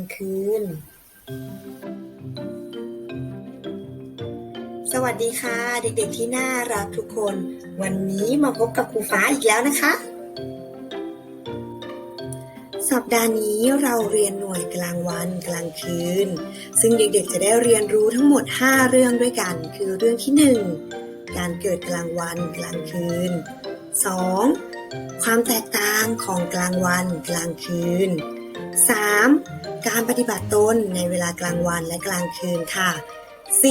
างคืน สวัสดีค่ะ เด็กๆที่น่ารักทุกคน วันนี้มาพบกับครูฟ้าอีกแล้วนะคะ สัปดาห์นี้เราเรียนหน่วยกลางวันกลางคืน ซึ่งเด็กๆจะได้เรียนรู้ทั้งหมด 5 เรื่องด้วยกัน คือเรื่องที่ 1 การเกิดกลางวันกลางคืน 2. ความแตกต่างของกลางวันกลางคืน 3. การปฏิบัติตนในเวลากลางวันและกลางคืนค่ะ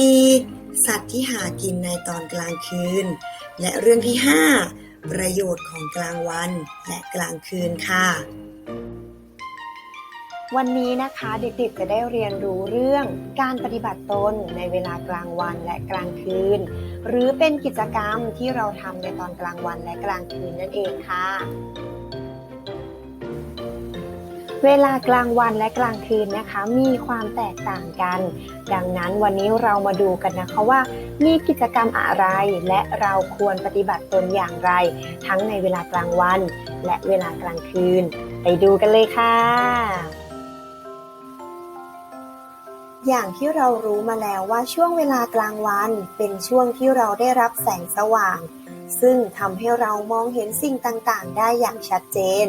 4. สัตว์ที่หากินในตอนกลางคืน และเรื่องที่ 5 ประโยชน์ของกลางวันและกลางคืนค่ะ วันนี้นะคะเด็กๆจะได้เรียนรู้เรื่องการปฏิบัติตนในเวลากลางวันและกลางคืน หรือเป็นกิจกรรมที่เราทำในตอนกลางวันและกลางคืนนั่นเองค่ะ เวลากลางวันและกลางคืนนะคะ มีความแตกต่างกัน ดังนั้นวันนี้เรามาดูกันนะคะว่า มีกิจกรรมอะไร และเราควรปฏิบัติตนอย่างไร ทั้งในเวลากลางวัน และเวลากลางคืน ไปดูกันเลยค่ะ อย่างที่เรารู้มาแล้วว่าช่วงเวลากลางวัน เป็นช่วงที่เราได้รับแสงสว่าง ซึ่งทำให้เรามองเห็นสิ่งต่างๆ ได้อย่างชัดเจน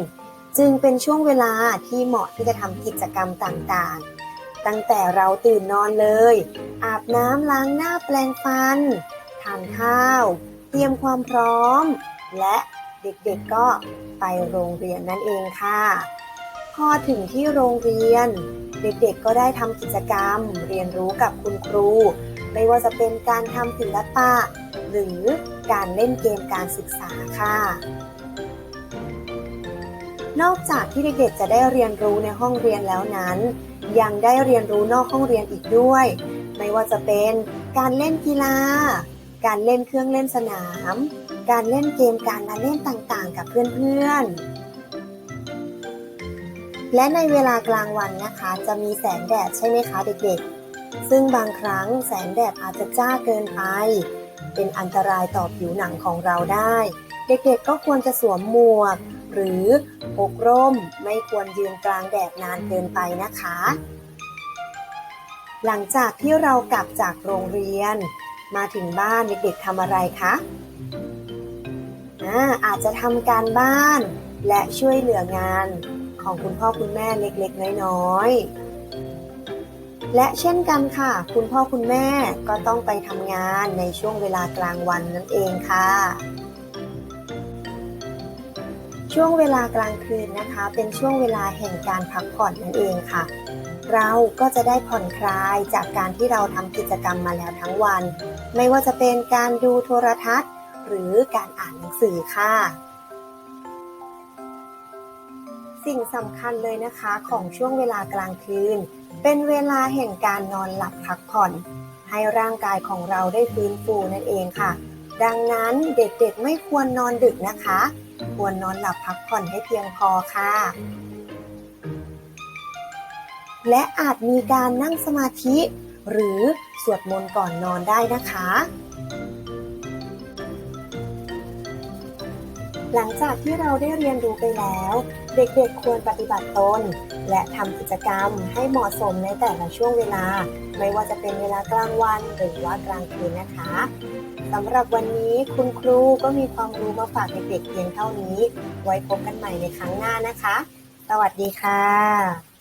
จึงเป็นช่วงเวลาที่เหมาะที่จะทำกิจกรรมต่างๆ ตั้งแต่เราตื่นนอนเลย อาบน้ำล้างหน้าแปลงฟัน ทานข้าว เตรียมความพร้อม และเด็กๆก็ไปโรงเรียนนั่นเองค่ะ พอถึงที่โรงเรียน เด็กๆก็ได้ทำกิจกรรม เรียนรู้กับคุณครู ไม่ว่าจะเป็นการทำศิลปะ หรือการเล่นเกมการศึกษาค่ะ นอกจากที่เด็กๆจะได้เรียนรู้ในห้องเรียนแล้วนั้น ยังได้เรียนรู้นอกห้องเรียนอีกด้วย ไม่ว่าจะเป็นการเล่นกีฬา การเล่นเครื่องเล่นสนาม การเล่นเกมการละเล่นต่างๆ กับเพื่อนๆ และในเวลากลางวันนะคะ จะมีแสงแดดใช่ไหมคะเด็กๆ ซึ่งบางครั้งแสงแดดอาจจะจ้าเกินไป เป็นอันตรายต่อผิวหนังของเราได้ เด็กๆก็ควรจะสวมหมวก หรือพกร่มไม่ควรยืนกลางแดดนานเกินไปนะคะ หลังจากที่เรากลับจากโรงเรียน มาถึงบ้านเด็กๆทำอะไรคะอาอาจจะทำการบ้าน และช่วยเหลืองานของคุณพ่อคุณแม่เล็กๆ น้อยๆ และเช่นกันค่ะ คุณพ่อคุณแม่ก็ต้องไปทำงานในช่วงเวลากลางวันนั่นเองค่ะ ช่วงเวลากลางคืนนะคะ เป็นช่วงเวลาแห่งการพักผ่อนนั่นเองค่ะ เราก็จะได้ผ่อนคลายจากการที่เราทำกิจกรรมมาแล้วทั้งวัน ไม่ว่าจะเป็นการดูโทรทัศน์ หรือการอ่านหนังสือค่ะ สิ่งสำคัญเลยนะคะของช่วงเวลากลางคืน เป็นเวลาแห่งการนอนหลับพักผ่อน ให้ร่างกายของเราได้ฟื้นฟูนั่นเองค่ะ ดังนั้นเด็กๆไม่ควรนอนดึกนะคะ ควรนอนหลับพักผ่อนให้เพียงพอค่ะ และอาจมีการนั่งสมาธิ หรือสวดมนต์ก่อนนอนได้นะคะ หลังจากที่เราได้เรียนรู้ไปแล้ว เด็กๆควรปฏิบัติตน และทำกิจกรรมให้เหมาะสมในแต่ละช่วงเวลา ไม่ว่าจะเป็นเวลากลางวันหรือว่ากลางคืนนะคะ สำหรับวันนี้คุณครูก็มีความรู้มาฝากเด็กๆเพียงเท่านี้ ไว้พบกันใหม่ในครั้งหน้านะคะ สวัสดีค่ะ